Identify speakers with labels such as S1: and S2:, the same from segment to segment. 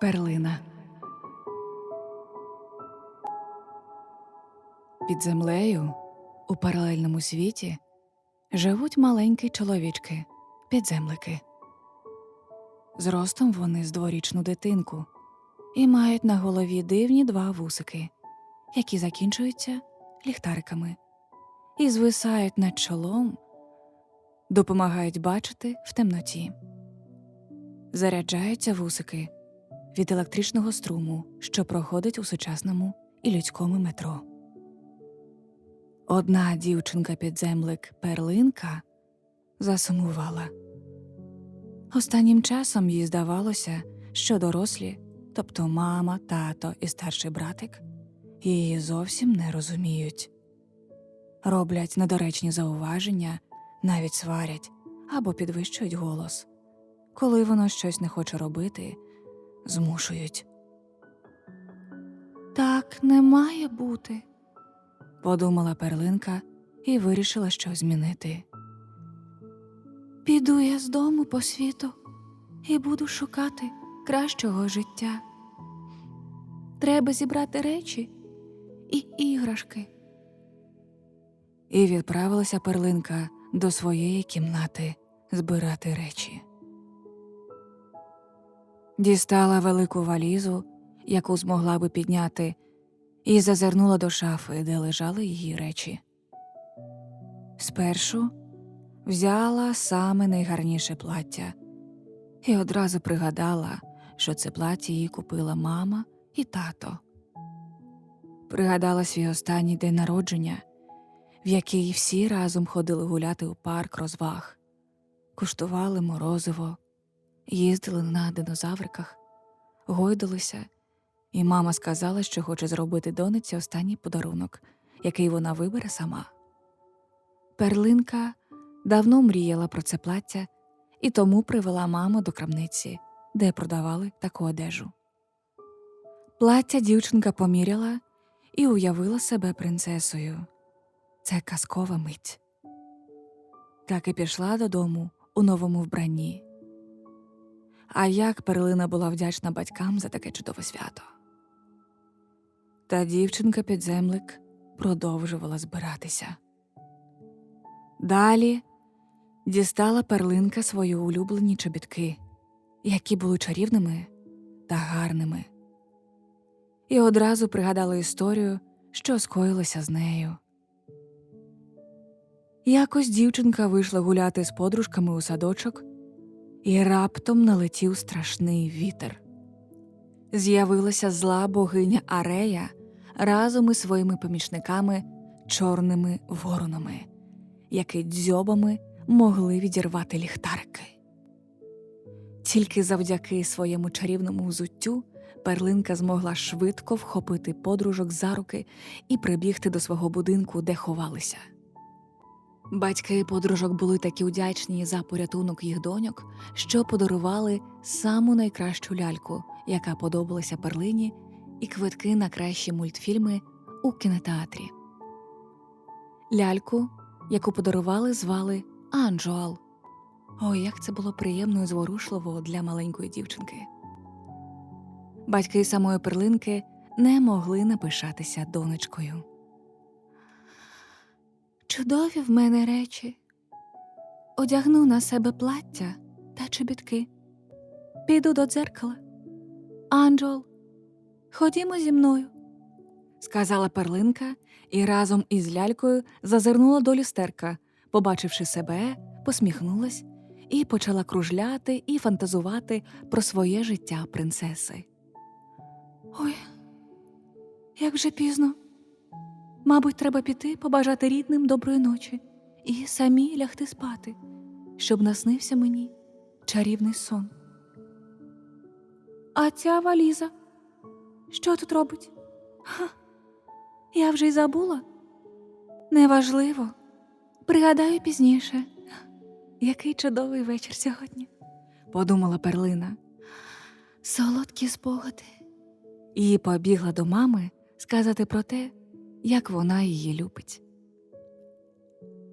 S1: Перлина. Під землею у паралельному світі живуть маленькі чоловічки, підземлики. Зростом вони з дворічну дитинку і мають на голові дивні два вусики, які закінчуються ліхтариками і звисають над чолом, допомагають бачити в темноті. Заряджаються вусики від електричного струму, що проходить у сучасному і людському метро. Одна дівчинка-підземлик Перлинка засумувала. Останнім часом їй здавалося, що дорослі, тобто мама, тато і старший братик, її зовсім не розуміють, роблять недоречні зауваження, навіть сварять або підвищують голос. Коли вона щось не хоче робити, змушують. Так не має бути, подумала перлинка і вирішила щось змінити. Піду я з дому по світу і буду шукати кращого життя. Треба зібрати речі і іграшки. І відправилася перлинка до своєї кімнати збирати речі. Дістала велику валізу, яку змогла би підняти, і зазирнула до шафи, де лежали її речі. Спершу взяла саме найгарніше плаття і одразу пригадала, що це плаття їй купила мама і тато. Пригадала свій останній день народження, в який всі разом ходили гуляти у парк розваг, куштували морозиво, їздили на динозавриках, гойдалися, і мама сказала, що хоче зробити донеці останній подарунок, який вона вибере сама. Перлинка давно мріяла про це плаття і тому привела маму до крамниці, де продавали таку одежу. Плаття дівчинка поміряла і уявила себе принцесою. Це казкова мить. Так і пішла додому у новому вбранні. А як перлина була вдячна батькам за таке чудове свято. Та дівчинка підземлик продовжувала збиратися. Далі дістала перлинка свої улюблені чобітки, які були чарівними та гарними, і одразу пригадала історію, що скоїлося з нею. Якось дівчинка вийшла гуляти з подружками у садочок, і раптом налетів страшний вітер. З'явилася зла богиня Арея разом із своїми помічниками чорними воронами, які дзьобами могли відірвати ліхтарики. Тільки завдяки своєму чарівному взуттю перлинка змогла швидко вхопити подружок за руки і прибігти до свого будинку, де ховалися. Батьки подружок були такі вдячні за порятунок їх доньок, що подарували саму найкращу ляльку, яка подобалася перлині, і квитки на кращі мультфільми у кінотеатрі. Ляльку, яку подарували, звали Анджуал. Ой, як це було приємно і зворушливо для маленької дівчинки. Батьки самої перлинки не могли напишатися донечкою. Чудові в мене речі. Одягну на себе плаття та чобітки. Піду до дзеркала. Анджел, ходімо зі мною, сказала перлинка і разом із лялькою зазирнула до люстерка, побачивши себе, посміхнулась і почала кружляти і фантазувати про своє життя принцеси. Ой, як вже пізно. Мабуть, треба піти побажати рідним доброї ночі і самі лягти спати, щоб наснився мені чарівний сон. А ця валіза, що тут робить? Ха, я вже й забула. Неважливо. Пригадаю пізніше. Який чудовий вечір сьогодні, подумала перлина. Солодкі спогади. І побігла до мами сказати про те, як вона її любить.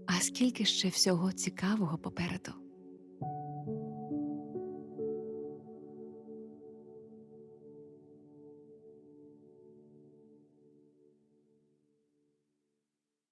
S1: А скільки ще всього цікавого попереду.